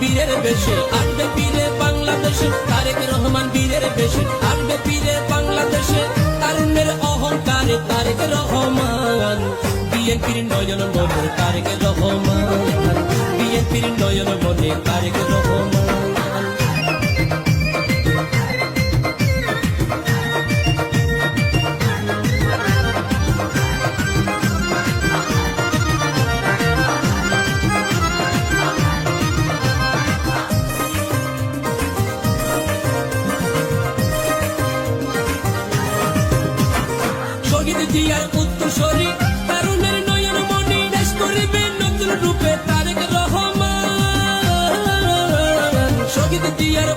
বীরের বেশে। আসবে পীরে বাংলাদেশে, তারেক রহমান বীরের বেশে। আসবে পীরে বাংলাদেশে তারুণ্যের অহংকারে তারেক রহমান। বিএনপির নয়ন মনে, তারেক রহমান। বিএনপির নয়ন মনে, তারেক রহমান। শহীদ পুত্র শরীর তারুণের নয়ন মনি দেশ করিবে নতুন রূপে তারেক রহমান। শহীদ জিয়ার